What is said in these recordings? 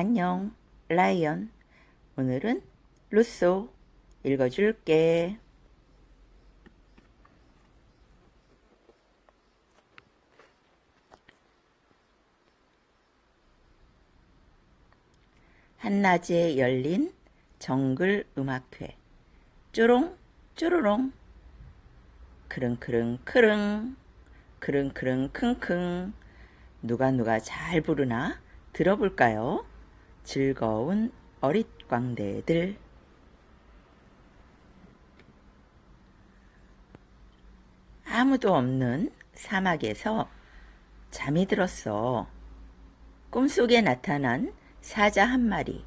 안녕, 라이언. 오늘은 루소 읽어줄게. 한낮에 열린 정글 음악회. 쪼롱, 쪼로롱. 크릉크릉 크릉. 크릉크릉 킁킁. 누가 누가 잘 부르나 들어볼까요? 즐거운 어릿광대들. 아무도 없는 사막에서 잠이 들었어. 꿈속에 나타난 사자 한 마리.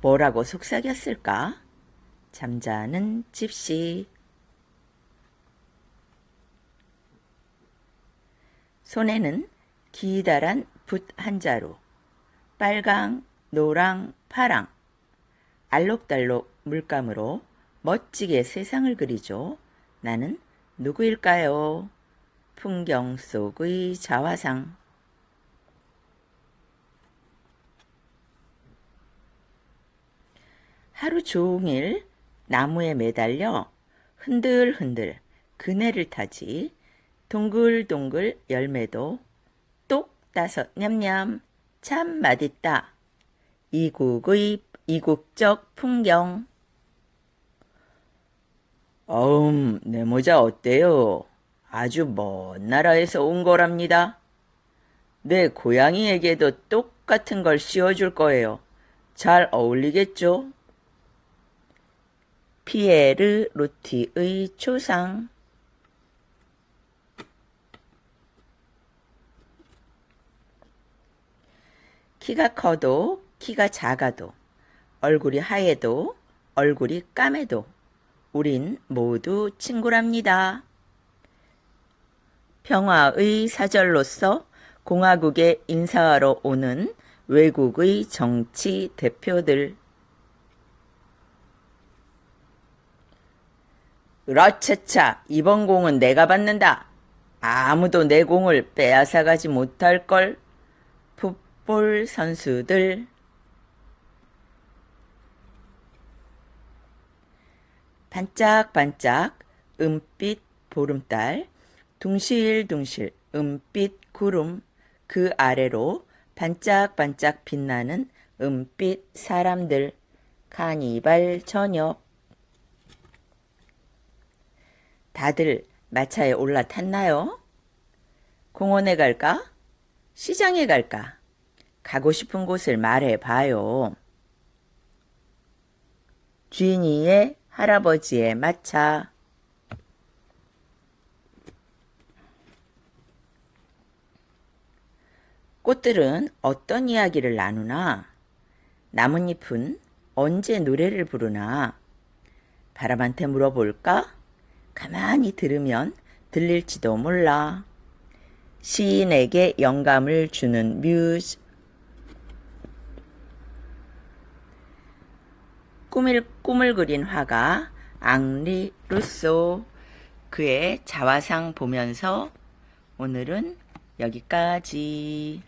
뭐라고 속삭였을까? 잠자는 집시. 손에는 기다란 붓 한 자루. 빨강, 노랑, 파랑. 알록달록 물감으로 멋지게 세상을 그리죠. 나는 누구일까요? 풍경 속의 자화상. 하루 종일 나무에 매달려 흔들흔들 그네를 타지 동글동글 열매도 똑 따서 냠냠 참 맛있다. 이국의 이국적 풍경. 어음, 내 모자 어때요? 아주 먼 나라에서 온 거랍니다. 내 고양이에게도 똑같은 걸 씌워줄 거예요. 잘 어울리겠죠? 피에르 로티의 초상. 키가 커도 키가 작아도 얼굴이 하얘도 얼굴이 까매도 우린 모두 친구랍니다. 평화의 사절로서 공화국에 인사하러 오는 외국의 정치 대표들. 으라차차 이번 공은 내가 받는다. 아무도 내 공을 빼앗아가지 못할걸. 풋볼 선수들. 반짝반짝 은빛 보름달, 둥실둥실 은빛 구름, 그 아래로 반짝반짝 빛나는 은빛 사람들, 카니발 저녁. 다들 마차에 올라탔나요? 공원에 갈까? 시장에 갈까? 가고 싶은 곳을 말해봐요. 쥐니의 할아버지의 마차. 꽃들은 어떤 이야기를 나누나? 나뭇잎은 언제 노래를 부르나? 바람한테 물어볼까? 가만히 들으면 들릴지도 몰라. 시인에게 영감을 주는 뮤즈. 꿈을, 꿈을 그린 화가 앙리 루소. 그의 자화상 보면서 오늘은 여기까지.